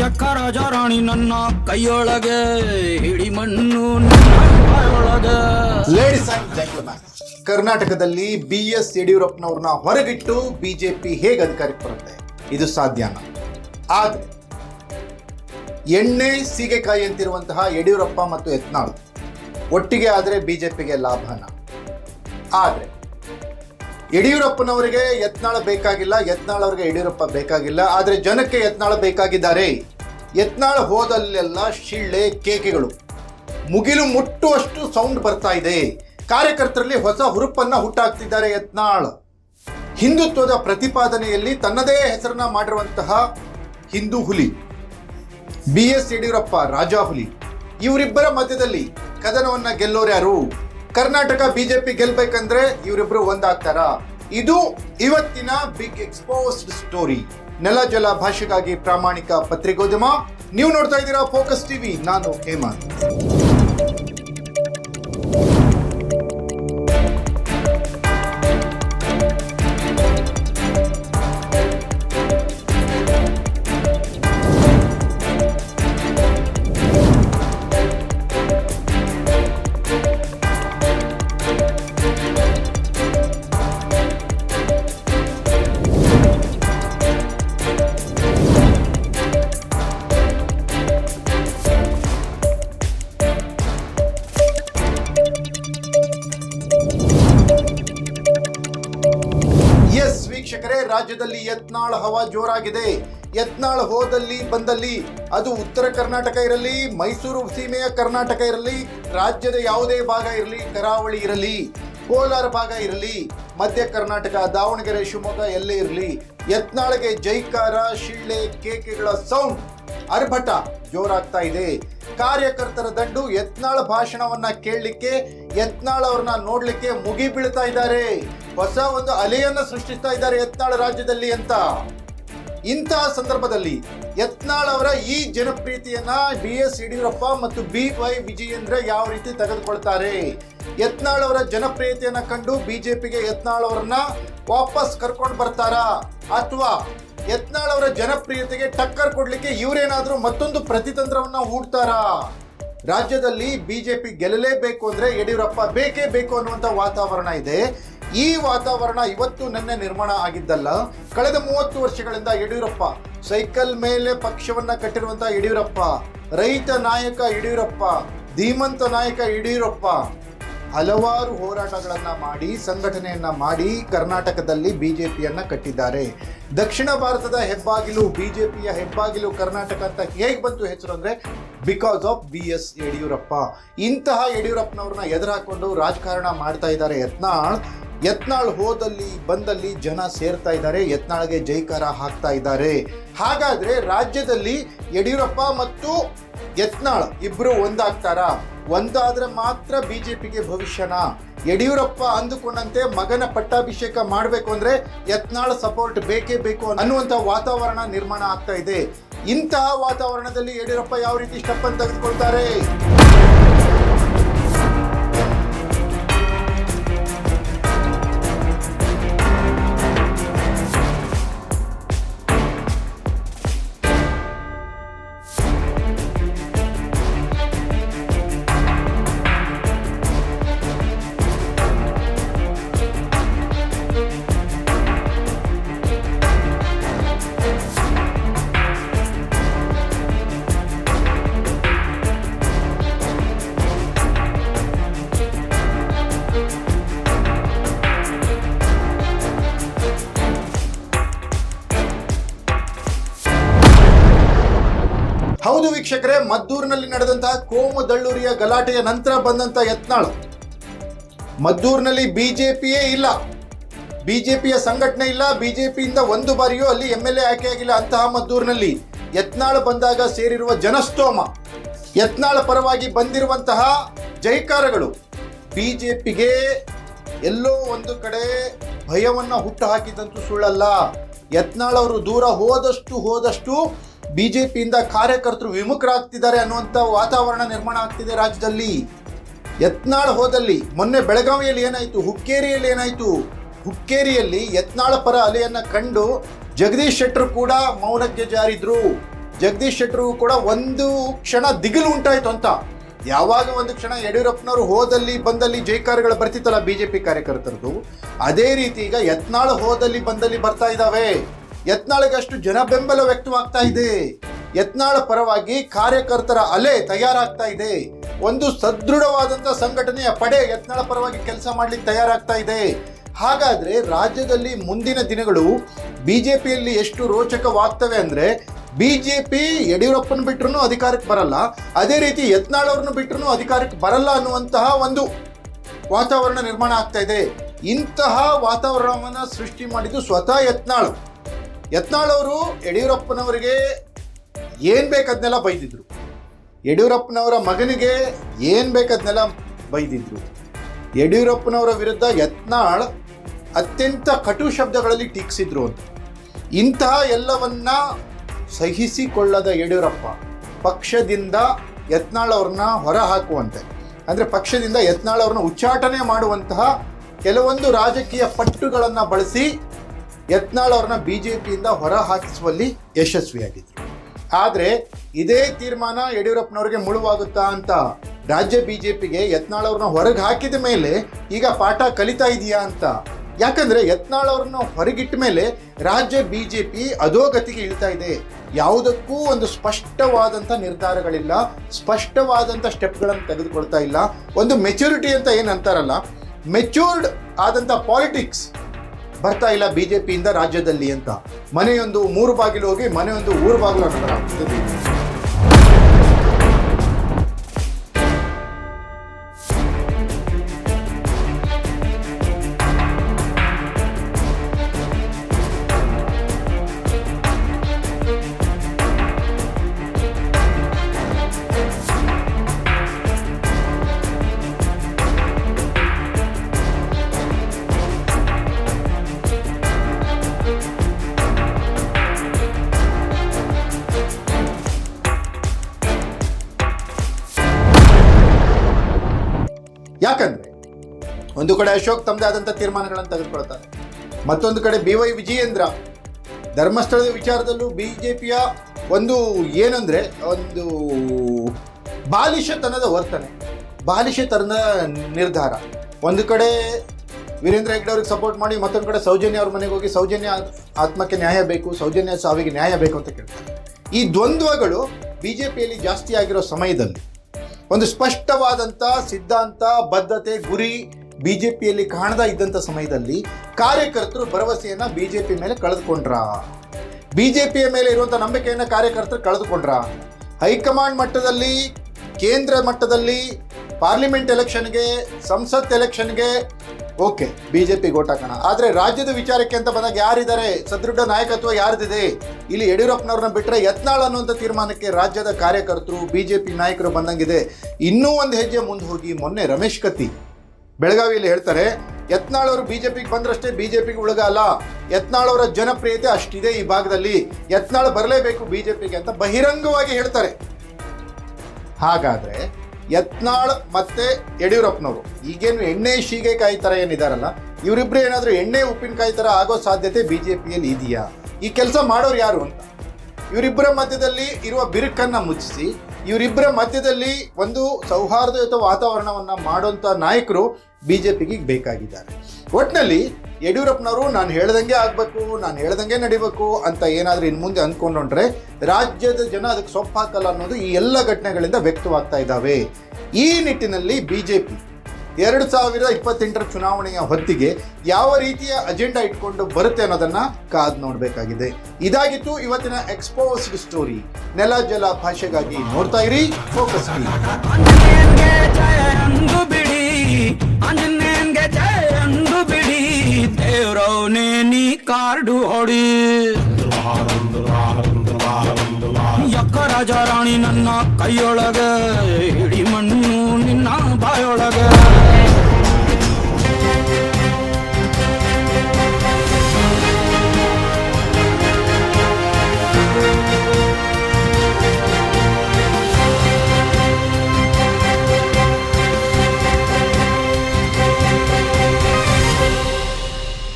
ಯಕ್ಕ ರಾಜ ರಾಣಿ ನನ್ನ ಕೈಯೊಳಗೆ ಹಿಡಿ ಮಣ್ಣು ಲೇಡೀಸ್ ಅಂಡ್ ಜೆಂಟಲ್ಮ್ಯಾನ್ ಕರ್ನಾಟಕದಲ್ಲಿ ಬಿ ಎಸ್ ಯಡಿಯೂರಪ್ಪನವ್ರನ್ನ ಹೊರಗಿಟ್ಟು ಬಿಜೆಪಿ ಹೇಗೆ ಅಧಿಕಾರಕ್ಕೆ ಬರುತ್ತೆ? ಇದು ಸಾಧ್ಯನಾ? ಆದ್ರೆ ಎಣ್ಣೆ ಸೀಗೆಕಾಯಿ ಅಂತಿರುವಂತಹ ಯಡಿಯೂರಪ್ಪ ಮತ್ತು ಯತ್ನಾಳ್ ಒಟ್ಟಿಗೆ ಆದರೆ ಬಿಜೆಪಿಗೆ ಲಾಭನ? ಆದ್ರೆ ಯಡಿಯೂರಪ್ಪನವರಿಗೆ ಯತ್ನಾಳ ಬೇಕಾಗಿಲ್ಲ, ಯತ್ನಾಳ್ ಅವರಿಗೆ ಯಡಿಯೂರಪ್ಪ ಬೇಕಾಗಿಲ್ಲ, ಆದರೆ ಜನಕ್ಕೆ ಯತ್ನಾಳ ಬೇಕಾಗಿದ್ದಾರೆ. ಯತ್ನಾಳ್ ಹೋದಲ್ಲೆಲ್ಲ ಶಿಳ್ಳೆ ಕೇಕೆಗಳು. ಮುಗಿಲು ಮುಟ್ಟುವಷ್ಟು ಸೌಂಡ್ ಬರ್ತಾ ಇದೆ. ಕಾರ್ಯಕರ್ತರಲ್ಲಿ ಹೊಸ ಹುರುಪನ್ನ ಹುಟ್ಟಾಕ್ತಿದ್ದಾರೆ ಯತ್ನಾಳ್. ಹಿಂದುತ್ವದ ಪ್ರತಿಪಾದನೆಯಲ್ಲಿ ತನ್ನದೇ ಹೆಸರನ್ನ ಮಾಡಿರುವಂತಹ ಹಿಂದೂ ಹುಲಿ, ಬಿ ಎಸ್ ಯಡಿಯೂರಪ್ಪ ರಾಜಾ ಹುಲಿ. ಇವರಿಬ್ಬರ ಮಧ್ಯದಲ್ಲಿ ಕದನವನ್ನ ಗೆಲ್ಲೋರು ಯಾರು? ಕರ್ನಾಟಕ ಬಿಜೆಪಿ ಗೆಲ್ಬೇಕಂದ್ರೆ ಇವರಿಬ್ರು ಒಂದಾಗ್ತಾರ? ಇದು ಇವತ್ತಿನ ಬಿಗ್ ಎಕ್ಸ್ಪೋಸ್ಡ್ ಸ್ಟೋರಿ ನೆಲ ಜಲ ಭಾಷೆಗಾಗಿ ಪ್ರಾಮಾಣಿಕ ಪತ್ರಿಕೋದ್ಯಮ. ನೀವು ನೋಡ್ತಾ ಇದ್ದೀರಾ ಫೋಕಸ್ ಟಿವಿ ನಾನು ಹೇಮಂತ್. ರಾಜ್ಯದಲ್ಲಿ ಯತ್ನಾಳ್ ಹವಾ ಜೋರಾಗಿದೆ. ಯತ್ನಾಳ್ ಹೋದಲ್ಲಿ ಬಂದಲ್ಲಿ ಅದು ಉತ್ತರ ಕರ್ನಾಟಕ ಇರಲಿ, ಮೈಸೂರು ಸೀಮೆಯ ಕರ್ನಾಟಕ ಇರಲಿ, ರಾಜ್ಯದ ಯಾವುದೇ ಭಾಗ ಇರಲಿ, ಕರಾವಳಿ ಇರಲಿ, ಕೋಲಾರ ಭಾಗ ಇರಲಿ, ಮಧ್ಯ ಕರ್ನಾಟಕ, ದಾವಣಗೆರೆ, ಶಿವಮೊಗ್ಗ ಎಲ್ಲೇ ಇರಲಿ, ಯತ್ನಾಳ್ಗೆ ಜೈಕಾರ ಶಿಳ್ಳೆ ಕೇಕೆಗಳ ಸೌಂಡ್ ಅರ್ಭಟ ಜೋರಾಗ್ತಾ ಇದೆ. ಕಾರ್ಯಕರ್ತರ ದಂಡು ಯತ್ನಾಳ್ ಭಾಷಣವನ್ನ ಕೇಳಲಿಕ್ಕೆ, ಯತ್ನಾಳ್ ಅವ್ರನ್ನ ನೋಡ್ಲಿಕ್ಕೆ ಮುಗಿ ಬೀಳ್ತಾ ಇದ್ದಾರೆ. ಹೊಸ ಒಂದು ಅಲೆಯನ್ನ ಸೃಷ್ಟಿಸ್ತಾ ಇದ್ದಾರೆ ಯತ್ನಾಳ ರಾಜ್ಯದಲ್ಲಿ ಅಂತ. ಇಂತಹ ಸಂದರ್ಭದಲ್ಲಿ ಯತ್ನಾಳ್ ಅವರ ಈ ಜನಪ್ರಿಯತೆಯನ್ನ ಬಿ ಎಸ್ ಯಡಿಯೂರಪ್ಪ ಮತ್ತು ಬಿ ವೈ ವಿಜಯೇಂದ್ರ ಯಾವ ರೀತಿ ತೆಗೆದುಕೊಳ್ತಾರೆ? ಯತ್ನಾಳ್ ಅವರ ಜನಪ್ರಿಯತೆಯನ್ನ ಕಂಡು ಬಿಜೆಪಿಗೆ ಯತ್ನಾಳ್ ಅವರನ್ನ ವಾಪಸ್ ಕರ್ಕೊಂಡು ಬರ್ತಾರಾ? ಅಥವಾ ಯತ್ನಾಳ್ ಅವರ ಜನಪ್ರಿಯತೆಗೆ ಟಕ್ಕರ್ ಕೊಡ್ಲಿಕ್ಕೆ ಇವರೇನಾದ್ರೂ ಮತ್ತೊಂದು ಪ್ರತಿತಂತ್ರವನ್ನ ಹೂಡ್ತಾರಾ? ರಾಜ್ಯದಲ್ಲಿ ಬಿಜೆಪಿ ಗೆಲ್ಲಲೇಬೇಕು ಅಂದ್ರೆ ಯಡಿಯೂರಪ್ಪ ಬೇಕೇ ಬೇಕು ಅನ್ನುವಂಥ ವಾತಾವರಣ ಇದೆ. ಈ ವಾತಾವರಣ ಇವತ್ತು ನಿನ್ನೆ ನಿರ್ಮಾಣ ಆಗಿದ್ದಲ್ಲ. ಕಳೆದ ಮೂವತ್ತು ವರ್ಷಗಳಿಂದ ಯಡಿಯೂರಪ್ಪ, ಸೈಕಲ್ ಮೇಲೆ ಪಕ್ಷವನ್ನ ಕಟ್ಟಿರುವಂತ ಯಡಿಯೂರಪ್ಪ, ರೈತ ನಾಯಕ ಯಡಿಯೂರಪ್ಪ, ಧೀಮಂತ ನಾಯಕ ಯಡಿಯೂರಪ್ಪ, ಹಲವಾರು ಹೋರಾಟಗಳನ್ನು ಮಾಡಿ, ಸಂಘಟನೆಯನ್ನು ಮಾಡಿ ಕರ್ನಾಟಕದಲ್ಲಿ ಬಿಜೆಪಿಯನ್ನ ಕಟ್ಟಿದ್ದಾರೆ. ದಕ್ಷಿಣ ಭಾರತದ ಹೆಬ್ಬಾಗಿಲು, ಬಿಜೆಪಿಯ ಹೆಬ್ಬಾಗಿಲು ಕರ್ನಾಟಕ ಅಂತ ಹೇಗೆ ಬಂತು ಹೆಸರು ಅಂದರೆ because of B S Yediyurappa. ಇಂತಹ ಯಡಿಯೂರಪ್ಪನವ್ರನ್ನ ಎದುರಾಕೊಂಡು ರಾಜಕಾರಣ ಮಾಡ್ತಾ ಇದ್ದಾರೆ ಯತ್ನಾಳ್. ಯತ್ನಾಳ್ ಹೋದಲ್ಲಿ, ಬಂದಲ್ಲಿ ಜನ ಸೇರ್ತಾ ಇದ್ದಾರೆ, ಯತ್ನಾಳ್ಗೆ ಜೈಕಾರ ಹಾಕ್ತಾ ಇದ್ದಾರೆ. ಹಾಗಾದ್ರೆ ರಾಜ್ಯದಲ್ಲಿ ಯಡಿಯೂರಪ್ಪ ಮತ್ತು ಯತ್ನಾಳ್ ಇಬ್ರು ಒಂದಾಗ್ತಾರ? ಒಂದಾದ್ರೆ ಮಾತ್ರ ಬಿಜೆಪಿಗೆ ಭವಿಷ್ಯನ? ಯಡಿಯೂರಪ್ಪ ಅಂದುಕೊಂಡಂತೆ ಮಗನ ಪಟ್ಟಾಭಿಷೇಕ ಮಾಡಬೇಕು ಅಂದ್ರೆ ಯತ್ನಾಳ್ ಸಪೋರ್ಟ್ ಬೇಕೇ ಬೇಕು ಅನ್ನುವಂತ ವಾತಾವರಣ ನಿರ್ಮಾಣ ಆಗ್ತಾ ಇದೆ. ಇಂತಹ ವಾತಾವರಣದಲ್ಲಿ ಯಡಿಯೂರಪ್ಪ ಯಾವ ರೀತಿ ಸ್ಟೆಪ್ ಅನ್ನು ತೆಗೆದುಕೊಳ್ತಾರೆ? ವೀಕ್ಷಕರೇ, ಮದ್ದೂರಿನಲ್ಲಿ ನಡೆದಂತಹ ಕೋಮು ದಳ್ಳೂರಿಯ ಗಲಾಟೆಯ ನಂತರ ಬಂದಂತ ಯತ್ನಾಳ್. ಮದ್ದೂರಿನಲ್ಲಿ ಬಿಜೆಪಿಯೇ ಇಲ್ಲ. ಬಿಜೆಪಿಯ ಸಂಘಟನೆ ಇಲ್ಲ. ಬಿಜೆಪಿಯಿಂದ ಒಂದು ಬಾರಿಯೂ ಅಲ್ಲಿ ಎಂ ಎಲ್ ಎ ಆಯ್ಕೆಯಾಗಿಲ್ಲ ಅಂತಹ ಮದ್ದೂರಿನಲ್ಲಿ ಯತ್ನಾಳ್ ಬಂದಾಗ ಸೇರಿರುವ ಜನಸ್ತೋಮ. ಯತ್ನಾಳ್ ಪರವಾಗಿ ಬಂದಿರುವಂತಹ ಜೈಕಾರಗಳು, ಬಿಜೆಪಿಗೆ ಎಲ್ಲೋ ಒಂದು ಕಡೆ ಭಯವನ್ನ ಹುಟ್ಟು ಹಾಕಿದಂತೂ ಸುಳ್ಳಲ್ಲ. ಯತ್ನಾಳ್ ಅವರು ದೂರ ಹೋದಷ್ಟು ಹೋದಷ್ಟು ಬಿಜೆಪಿಯಿಂದ ಕಾರ್ಯಕರ್ತರು ವಿಮುಖರಾಗ್ತಿದ್ದಾರೆ ಅನ್ನುವಂಥ ವಾತಾವರಣ ನಿರ್ಮಾಣ ಆಗ್ತಿದೆ ರಾಜ್ಯದಲ್ಲಿ. ಯತ್ನಾಳ್ ಹೋದಲ್ಲಿ ಮೊನ್ನೆ ಬೆಳಗಾವಿಯಲ್ಲಿ ಏನಾಯಿತು? ಹುಕ್ಕೇರಿಯಲ್ಲಿ ಏನಾಯಿತು? ಹುಕ್ಕೇರಿಯಲ್ಲಿ ಯತ್ನಾಳ ಪರ ಅಲೆಯನ್ನು ಕಂಡು ಜಗದೀಶ್ ಶೆಟ್ಟರು ಕೂಡ ಮೌನಕ್ಕೆ ಜಾರಿದ್ರು. ಜಗದೀಶ್ ಶೆಟ್ಟರು ಕೂಡ ಒಂದು ಕ್ಷಣ ದಿಗಿಲು ಉಂಟಾಯಿತು ಅಂತ. ಯಾವಾಗ ಒಂದು ಕ್ಷಣ ಯಡಿಯೂರಪ್ಪನವರು ಹೋದಲ್ಲಿ ಬಂದಲ್ಲಿ ಜೈಕಾರಗಳು ಬರ್ತಿತ್ತಲ್ಲ ಬಿಜೆಪಿ ಕಾರ್ಯಕರ್ತರದ್ದು ಅದೇ ರೀತಿ ಈಗ ಯತ್ನಾಳ್ ಹೋದಲ್ಲಿ ಬಂದಲ್ಲಿ ಬರ್ತಾ ಇದ್ದಾವೆ. ಯತ್ನಾಳಿಗೆ ಅಷ್ಟು ಜನ ಬೆಂಬಲ ವ್ಯಕ್ತವಾಗ್ತಾ ಇದೆ. ಯತ್ನಾಳ ಪರವಾಗಿ ಕಾರ್ಯಕರ್ತರ ಅಲೆ ತಯಾರಾಗ್ತಾ ಇದೆ. ಒಂದು ಸದೃಢವಾದಂತ ಸಂಘಟನೆಯ ಪಡೆ ಯತ್ನಾಳ ಪರವಾಗಿ ಕೆಲಸ ಮಾಡ್ಲಿಕ್ಕೆ ತಯಾರಾಗ್ತಾ ಇದೆ. ಹಾಗಾದ್ರೆ ರಾಜ್ಯದಲ್ಲಿ ಮುಂದಿನ ದಿನಗಳು ಬಿಜೆಪಿಯಲ್ಲಿ ಎಷ್ಟು ರೋಚಕವಾಗ್ತವೆ ಅಂದ್ರೆ ಬಿಜೆಪಿ ಯಡಿಯೂರಪ್ಪನ ಬಿಟ್ಟರು ಅಧಿಕಾರಕ್ಕೆ ಬರಲ್ಲ, ಅದೇ ರೀತಿ ಯತ್ನಾಳ್ ಬಿಟ್ರು ಅಧಿಕಾರಕ್ಕೆ ಬರಲ್ಲ ಅನ್ನುವಂತಹ ಒಂದು ವಾತಾವರಣ ನಿರ್ಮಾಣ ಆಗ್ತಾ ಇದೆ. ಇಂತಹ ವಾತಾವರಣವನ್ನು ಸೃಷ್ಟಿ ಮಾಡಿದ್ದು ಸ್ವತಃ ಯತ್ನಾಳ್. ಯತ್ನಾಳ್ ಅವರು ಯಡಿಯೂರಪ್ಪನವರಿಗೆ ಏನ್ ಬೇಕದ್ನೆಲ್ಲ ಬೈದಿದ್ರು. ಯಡಿಯೂರಪ್ಪನವರ ಮಗನಿಗೆ ಏನ್ ಬೇಕದ್ನೆಲ್ಲ ಬೈದಿದ್ರು. ಯಡಿಯೂರಪ್ಪನವರ ವಿರುದ್ಧ ಯತ್ನಾಳ್ ಅತ್ಯಂತ ಕಟು ಶಬ್ದಗಳಲ್ಲಿ ಟೀಕಿಸಿದ್ರು ಅಂತ. ಇಂತಹ ಎಲ್ಲವನ್ನ ಸಹಿಸಿಕೊಳ್ಳದ ಯಡಿಯೂರಪ್ಪ ಪಕ್ಷದಿಂದ ಯತ್ನಾಳ್ ಅವ್ರನ್ನ ಹೊರ ಹಾಕುವಂತೆ. ಅಂದರೆ ಪಕ್ಷದಿಂದ ಯತ್ನಾಳ್ ಅವ್ರನ್ನ ಉಚ್ಚಾಟನೆ ಮಾಡುವಂತಹ ಕೆಲವೊಂದು ರಾಜಕೀಯ ಪಟ್ಟುಗಳನ್ನು ಬಳಸಿ ಯತ್ನಾಳ್ ಅವ್ರನ್ನ ಬಿ ಜೆ ಪಿಯಿಂದ ಹೊರ ಹಾಕಿಸುವಲ್ಲಿ ಆದರೆ ಇದೇ ತೀರ್ಮಾನ ಯಡಿಯೂರಪ್ಪನವ್ರಿಗೆ ಮುಳುವಾಗುತ್ತಾ ಅಂತ ರಾಜ್ಯ ಬಿಜೆಪಿಗೆ ಯತ್ನಾಳ್ ಅವ್ರನ್ನ ಹೊರಗೆ ಹಾಕಿದ ಮೇಲೆ ಈಗ ಪಾಠ ಕಲಿತಾ ಇದೆಯಾ ಅಂತ. ಯಾಕಂದ್ರೆ ಯತ್ನಾಳ್ ಅವ್ರನ್ನ ಹೊರಗಿಟ್ಟ ಮೇಲೆ ರಾಜ್ಯ ಬಿಜೆಪಿ ಅಧೋಗತಿಗೆ ಇಳ್ತಾ ಇದೆ. ಯಾವುದಕ್ಕೂ ಒಂದು ಸ್ಪಷ್ಟವಾದಂಥ ನಿರ್ಧಾರಗಳಿಲ್ಲ ಸ್ಪಷ್ಟವಾದಂಥ ಸ್ಟೆಪ್ಗಳನ್ನು ತೆಗೆದುಕೊಳ್ತಾ ಇಲ್ಲ. ಒಂದು ಮೆಚುರಿಟಿ ಅಂತ ಏನು ಅಂತಾರಲ್ಲ ಮೆಚೂರ್ಡ್ ಆದಂಥ ಪಾಲಿಟಿಕ್ಸ್ ಬರ್ತಾ ಇಲ್ಲ ಬಿಜೆಪಿಯಿಂದ ರಾಜ್ಯದಲ್ಲಿ ಅಂತ. ಮನೆಯೊಂದು ಮೂರು ಬಾಗಿಲು ಹೋಗಿ ಮನೆಯೊಂದು ಊರು ಬಾಗಿಲು ಅನ್ನೋ ಒಂದು ಕಡೆ ಅಶೋಕ್ ತಮ್ಮದೇ ಆದಂಥ ತೀರ್ಮಾನಗಳನ್ನು ತೆಗೆದುಕೊಳ್ತಾರೆ. ಮತ್ತೊಂದು ಕಡೆ ಬಿ ವೈ ವಿಜಯೇಂದ್ರ ಧರ್ಮಸ್ಥಳದ ವಿಚಾರದಲ್ಲೂ ಬಿ ಜೆ ಪಿಯ ಒಂದು ಏನಂದರೆ, ಒಂದು ಬಾಲಿಶತನದ ವರ್ತನೆ, ಬಾಲಿಶತನದ ನಿರ್ಧಾರ. ಒಂದು ಕಡೆ ವೀರೇಂದ್ರ ಹೆಗ್ಡೆ ಅವ್ರಿಗೆ ಸಪೋರ್ಟ್ ಮಾಡಿ, ಮತ್ತೊಂದು ಕಡೆ ಸೌಜನ್ಯ ಅವ್ರ ಮನೆಗೆ ಹೋಗಿ ಸೌಜನ್ಯ ಆತ್ಮಕ್ಕೆ ನ್ಯಾಯ ಬೇಕು, ಸೌಜನ್ಯ ಸಾವಿಗೆ ನ್ಯಾಯ ಬೇಕು ಅಂತ ಕೇಳ್ತಾರೆ. ಈ ದ್ವಂದ್ವಗಳು ಬಿ ಜೆ ಪಿಯಲ್ಲಿ ಜಾಸ್ತಿ ಆಗಿರೋ ಸಮಯದಲ್ಲಿ ಒಂದು ಸ್ಪಷ್ಟವಾದಂಥ ಸಿದ್ಧಾಂತ, ಬದ್ಧತೆ, ಗುರಿ ಬಿಜೆಪಿಯಲ್ಲಿ ಕಾಣದ ಇದ್ದಂಥ ಸಮಯದಲ್ಲಿ ಕಾರ್ಯಕರ್ತರು ಭರವಸೆಯನ್ನ ಬಿಜೆಪಿ ಮೇಲೆ ಕಳೆದುಕೊಂಡ್ರ. ಬಿಜೆಪಿಯ ಮೇಲೆ ಇರುವಂಥ ನಂಬಿಕೆಯನ್ನು ಕಾರ್ಯಕರ್ತರು ಕಳೆದುಕೊಂಡ್ರ. ಹೈಕಮಾಂಡ್ ಮಟ್ಟದಲ್ಲಿ, ಕೇಂದ್ರ ಮಟ್ಟದಲ್ಲಿ, ಪಾರ್ಲಿಮೆಂಟ್ ಎಲೆಕ್ಷನ್ಗೆ, ಸಂಸತ್ ಎಲೆಕ್ಷನ್ಗೆ, ಓಕೆ, ಬಿಜೆಪಿ ಗೋಟಾಕಣ ಆದರೆ ರಾಜ್ಯದ ವಿಚಾರಕ್ಕೆ ಅಂತ ಬಂದಾಗ ಯಾರಿದ್ದಾರೆ? ಸದೃಢ ನಾಯಕತ್ವ ಯಾರ್ದಿದೆ? ಇಲ್ಲಿ ಯಡಿಯೂರಪ್ಪನವ್ರನ್ನ ಬಿಟ್ಟರೆ ಯತ್ನಾಳ್ ಅನ್ನುವಂಥ ತೀರ್ಮಾನಕ್ಕೆ ರಾಜ್ಯದ ಕಾರ್ಯಕರ್ತರು, ಬಿಜೆಪಿ ನಾಯಕರು ಬಂದಂಗಿದೆ. ಇನ್ನೂ ಒಂದು ಹೆಜ್ಜೆ ಮುಂದೆ ಹೋಗಿ ಮೊನ್ನೆ ರಮೇಶ್ ಕತ್ತಿ. ಬೆಳಗಾವಿಯಲ್ಲಿ ಹೇಳ್ತಾರೆ ಯತ್ನಾಳ್ ಅವರು ಬಿಜೆಪಿಗೆ ಬಂದ್ರಷ್ಟೇ ಬಿಜೆಪಿಗೆ ಉಳಗಲ್ಲ ಯತ್ನಾಳ್ ಅವರ ಜನಪ್ರಿಯತೆ ಅಷ್ಟಿದೆ ಈ ಭಾಗದಲ್ಲಿ, ಯತ್ನಾಳ್ ಬರಲೇಬೇಕು ಬಿಜೆಪಿಗೆ ಅಂತ ಬಹಿರಂಗವಾಗಿ ಹೇಳ್ತಾರೆ. ಹಾಗಾದ್ರೆ ಯತ್ನಾಳ್ ಮತ್ತೆ ಯಡಿಯೂರಪ್ಪನವರು, ಈಗೇನು ಎಣ್ಣೆ ಶೀಗೆಕಾಯಿ ತರ ಏನಿದಾರಲ್ಲ ಇವರಿಬ್ರು ಏನಾದರೂ ಎಣ್ಣೆ ಉಪ್ಪಿನಕಾಯಿ ಥರ ಆಗೋ ಸಾಧ್ಯತೆ ಬಿಜೆಪಿಯಲ್ಲಿ ಇದೆಯಾ? ಈ ಕೆಲಸ ಮಾಡೋರು ಯಾರು ಅಂತ? ಇವರಿಬ್ಬರ ಮಧ್ಯದಲ್ಲಿ ಇರುವ ಬಿರುಕನ್ನ ಮುಚ್ಚಿಸಿ ಇವರಿಬ್ಬರ ಮಧ್ಯದಲ್ಲಿ ಒಂದು ಸೌಹಾರ್ದಯುತ ವಾತಾವರಣವನ್ನ ಮಾಡುವಂತ ನಾಯಕರು ಬಿಜೆಪಿಗೆ ಬೇಕಾಗಿದ್ದಾರೆ. ಒಟ್ಟಿನಲ್ಲಿ ಯಡಿಯೂರಪ್ಪನವರು, ನಾನು ಹೇಳ್ದಂಗೆ ಆಗ್ಬೇಕು, ನಾನು ಹೇಳ್ದಂಗೆ ನಡಿಬೇಕು ಅಂತ ಏನಾದ್ರೂ ಇನ್ನು ಮುಂದೆ ಅಂದ್ಕೊಂಡ್ರೆ ರಾಜ್ಯದ ಜನ ಅದಕ್ಕೆ ಸೊಪ್ಪು ಹಾಕಲ್ಲ ಅನ್ನೋದು ಈ ಎಲ್ಲ ಘಟನೆಗಳಿಂದ ವ್ಯಕ್ತವಾಗ್ತಾ ಇದ್ದಾವೆ. ಈ ನಿಟ್ಟಿನಲ್ಲಿ ಬಿಜೆಪಿ ಎರಡು ಸಾವಿರದ ಇಪ್ಪತ್ತೆಂಟರ ಚುನಾವಣೆಯ ಹೊತ್ತಿಗೆ ಯಾವ ರೀತಿಯ ಅಜೆಂಡಾ ಇಟ್ಕೊಂಡು ಬರುತ್ತೆ ಅನ್ನೋದನ್ನ ಕಾದ್ ನೋಡಬೇಕಾಗಿದೆ. ಇದಾಗಿತ್ತು ಇವತ್ತಿನ ಎಕ್ಸ್ಪೋಸ್ಡ್ ಸ್ಟೋರಿ ನೆಲ ಜಲ ಭಾಷೆಗಾಗಿ ನೋಡ್ತಾ ಇರಿ ಫೋಕಸ್ ಬಿಡಿ ನೀ ಕಾರ್ಡು ಹೊಡಿ. ಯಕ್ಕ ರಾಜ ರಾಣಿ ನನ್ನ ಕೈಯೊಳಗೆ ಹಿಡಿ ಮಣ್ಣು ನಿನ್ನ ಬಾಯೊಳಗೆ